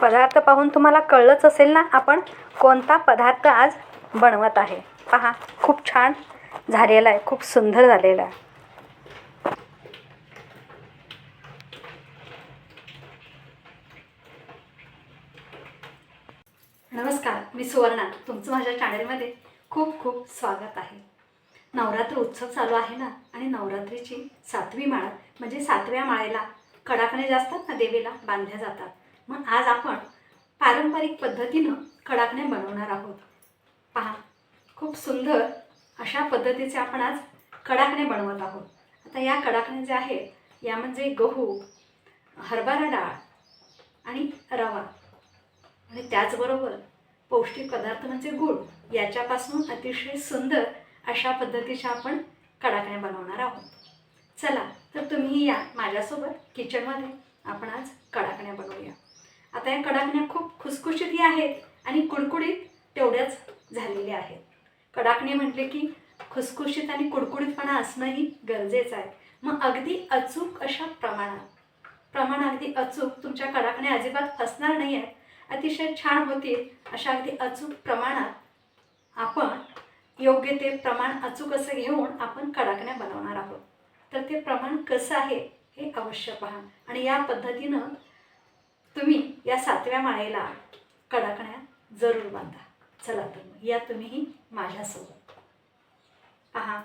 पदार्थ पाहून तुम्हाला कळलंच असेल ना आपण कोणता पदार्थ आज बनवत आहे. पहा खूप छान झालेला आहे खूप सुंदर झालेला आहे. नमस्कार मी सुवर्णा तुमचं माझ्या चॅनलमध्ये खूप खूप स्वागत आहे. नवरात्र उत्सव चालू आहे ना आणि नवरात्रीची सातवी माळ म्हणजे सातव्या माळेला कडाकणे जे असतात ना देवीला बांधल्या जातात. मग आज आपण पारंपरिक पद्धतीनं कडाकणे बनवणार आहोत. पहा खूप सुंदर अशा पद्धतीचे आपण आज कडाकणे बनवत आहोत. आता या कडाकणे जे आहेत यामध्ये म्हणजे गहू हरभरा डाळ आणि रवा. आणि त्याचबरोबर पौष्टिक पदार्थ म्हणजे गूळ याच्यापासून अतिशय सुंदर अशा पद्धतीच्या आपण कडाकण्या बनवणार आहोत. चला तर तुम्ही या माझ्यासोबत किचनमध्ये आपण आज कडाकण्या बनवूया. आता या कडाकण्या खूप खुसखुशीतही आहेत आणि कुडकुडीत तेवढ्याच झालेल्या आहेत. कडाकणे म्हटले की खुसखुशीत आणि कुडकुडीतपणा असणंही गरजेचं आहे. मग अगदी अचूक अशा प्रमाणात प्रमाण अगदी अचूक तुमच्या कडाकण्या अजिबात फसणार नाही आहेत. अतिशय छान होतील अशा अगदी अचूक प्रमाणात आपण योग्य ते प्रमाण अचूक असं घेऊन आपण कडाकण्या बनवणार आहोत. तर ते प्रमाण कसं आहे हे अवश्य पहा. आणि या पद्धतीनं तुम्ही या सातव्या माळेला कडाकण्या जरूर बांधा. चला तर मग या तुम्हीही माझ्यासोबत. पहा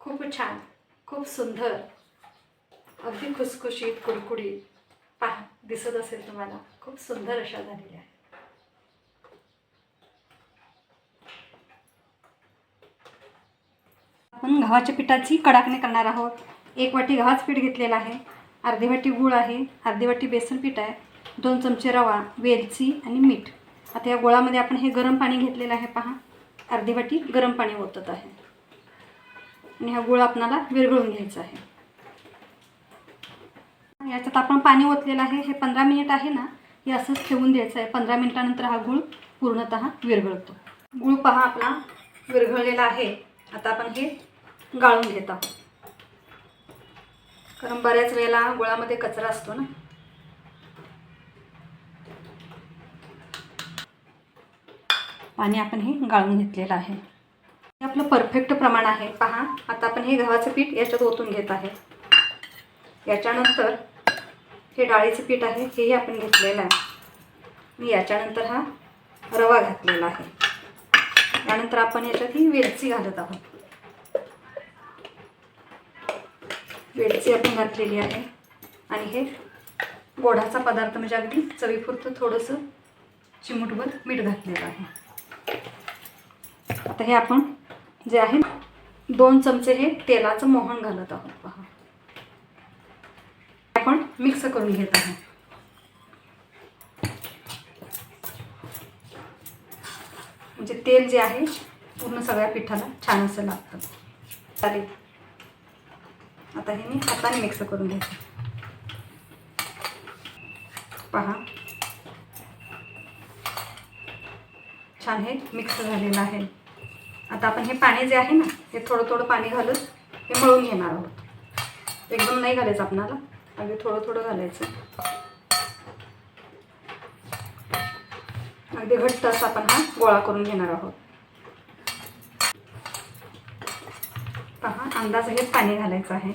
खूप छान खूप सुंदर अगदी खुसखुशीत कुडकुडीत. पहा दिसत असेल तुम्हाला खूप सुंदर अशा झालेल्या आहेत. आपण गव्हाच्या पिठाची कडाकणी करणार आहोत. एक वाटी गव्हाचं पीठ घेतलेलं आहे. अर्धी वाटी गूळ आहे अर्धी वाटी बेसन पीठ आहे दोन चमचे रवा वेलची आणि मीठ. आता या गोळामध्ये आपण हे गरम पाणी घेतलेलं आहे पहा. अर्धी वाटी गरम पाणी ओतत आहे. आणि हा गुळ आपणाला विरघळून घ्यायचा आहे. याच्यात आपण पाणी ओतलेलं आहे हे पंधरा मिनिट आहे ना हे असंच ठेवून द्यायचं आहे. पंधरा मिनिटानंतर हा गूळ पूर्णतः विरघळतो. गूळ पहा आपला विरघळलेला आहे. आता आपण हे गाळून घेत आहोत. कारण बऱ्याच वेळेला गुळामध्ये कचरा असतो ना. पाणी आपण हे गाळून घेतलेलं आहे. हे आपलं परफेक्ट प्रमाण आहे. पहा आता आपण हे गव्हाचं पीठ याच्यात ओतून घेत आहे. याच्यानंतर हे डाळीचं पीठ आहे हेही आपण घेतलेलं आहे. आणि याच्यानंतर हा रवा घातलेला आहे. त्यानंतर आपण याच्यात ही वेलची घालत आहोत. वेलची आपण घातलेली आहे. आणि हे गोडाचा पदार्थ म्हणजे अगदी चवीपुरतं थोडंसं चिमूटभर मीठ घातलेलं आहे. आता हे आपण जे आहे दोन चमचे हे तेलाचं मोहन घालत आहोत पहा. आपण मिक्स करून घेत आहोत. म्हणजे तेल जे आहे पूर्ण सगळ्या पिठाला छान असं लागतं. चालेल. आता हे मी हाताने मिक्स करून घ्यायचं पहा. छान हे मिक्स झालेलं आहे. आता आपण हे पाणी जे आहे ना हे थोडं थोडं पाणी घालून हे मळून घेणार आहोत. एकदम नाही घालायचं आपणाला अगदी थोडं थोडं घालायचं. अगदी घट्ट असं आपण हा गोळा करून घेणार आहोत पहा अंदाज हेच पाणी घालायचं आहे.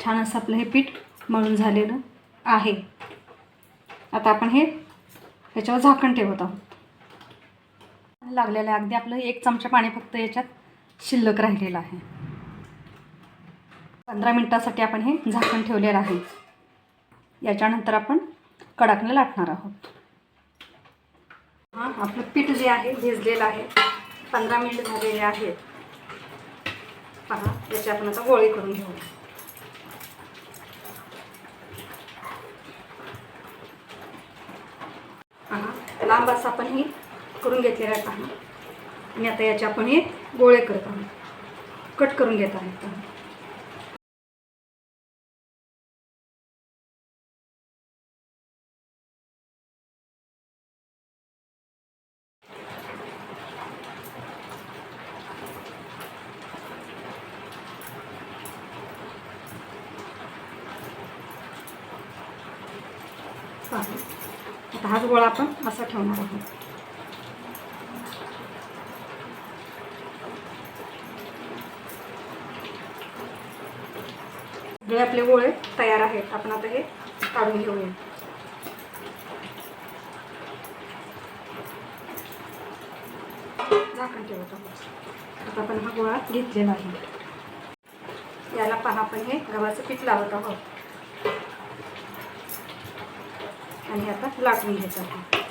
छान असं आपलं हे पीठ मळून झालेलं आहे. आता आपण हे ह्याच्यावर झाकण ठेवत आहोत. लागलेलं आहे अगदी आपलं एक चमचा पाणी फक्त याच्यात शिल्लक राहिलेलं आहे. पंधरा मिनटासाठी आपण हे झाकण ठेवलेलं आहे. याच्यानंतर आपण कडाकणं लाटणार आहोत. हां आपलं पीठ जे आहे भिजलेलं आहे. पंधरा मिनिट झालेले आहेत. पहा याची आपण आता गोळी करून घेऊ. हां लांब असं आपण ही करून घेतलेलं आहे. पहा आणि आता याचे आपण हे गोळे करत आहोत. कट करून घेत आहोत. आहे. आता हाच गोळा आपण असा ठेवणार आहोत. सगळे आपले गोळे तयार आहेत. आपण आता हे काढून घेऊया. झाकण ठेवत. आहोत आता आपण हा गोळा घेतलेला आहे. याला पहा आपण हे गव्हाचं पीठ लावत आहोत. आणि आता लाटून घ्यायचं आहे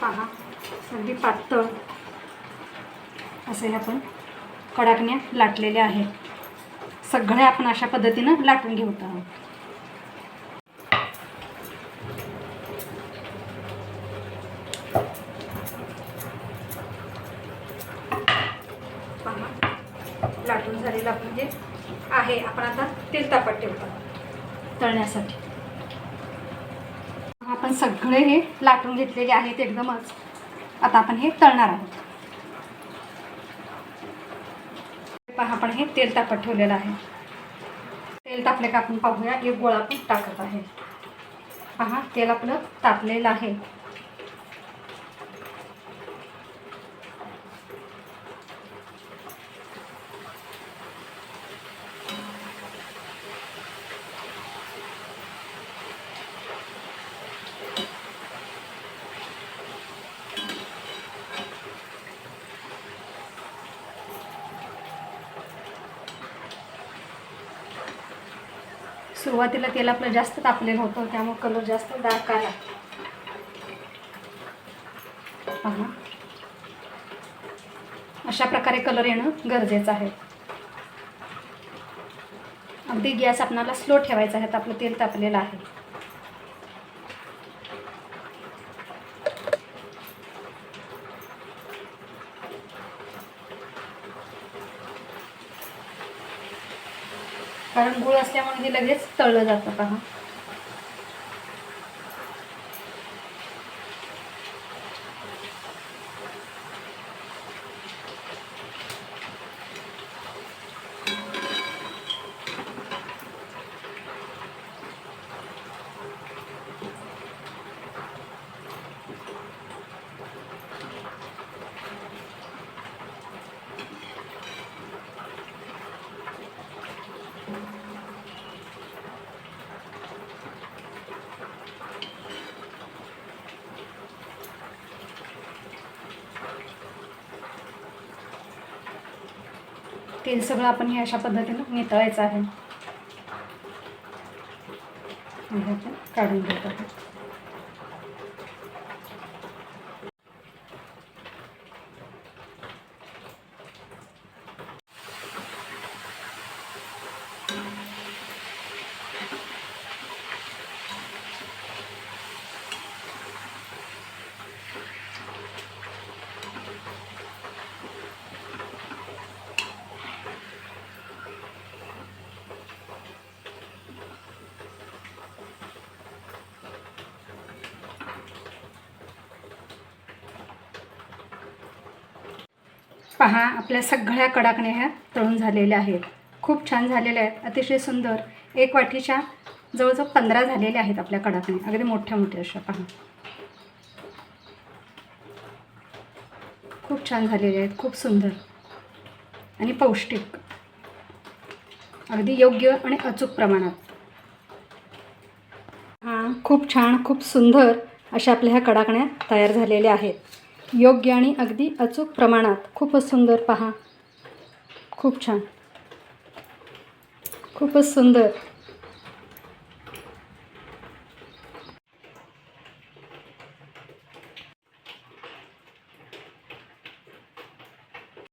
पहा अगदी पातळ. असे हे आपण कडाकण्या लाटलेल्या आहेत. सगळ्या आपण अशा पद्धतीनं लाटून घेत आहोत. लाटून झालेलं म्हणजे आहे. आपण आता तेल तापत ठेवतो. तळण्यासाठी. आपण सगळे हे लाटून घेतलेले आहेत एकदमच. आता आपण हे तळणार आहोत. पहा आपण हे तेल तापत ठेवलेलं आहे. तेल तापले का आपण पाहूया एक गोळा आपण टाकत आहे. पहा तेल आपलं तापलेलं आहे. सुरुवातीला तेल आपलं जास्त तापलेलं होतं त्यामुळे कलर जास्त डार्क आला. पहा अशा प्रकारे कलर येणं गरजेचं आहे. अगदी गॅस आपणाला स्लो ठेवायचा आहे तर आपलं तेल तापलेलं आहे. कारण गुळ असल्यामुळे हे लगेच तळलं जातं पहा तेल सगळं आपण हे अशा पद्धतीनं नितळायचं आहे. काढून घेत आहोत. पहा आपल्या सगळ्या कडाकण्या ह्या तळून झालेल्या आहेत. खूप छान झालेल्या आहेत. अतिशय सुंदर. एक वाटीच्या जवळजवळ पंधरा झालेल्या आहेत आपल्या कडाकण्या. अगदी मोठ्या मोठ्या अशा पहा. खूप छान झालेले आहेत. खूप सुंदर. आणि पौष्टिक. अगदी योग्य आणि अचूक प्रमाणात. हां खूप छान खूप सुंदर अशा आपल्या ह्या कडाकण्या तयार झालेल्या आहेत. योग्य आणि अगदी अचूक प्रमाणात. खूपच सुंदर. पहा. खूप छान. खूपच सुंदर.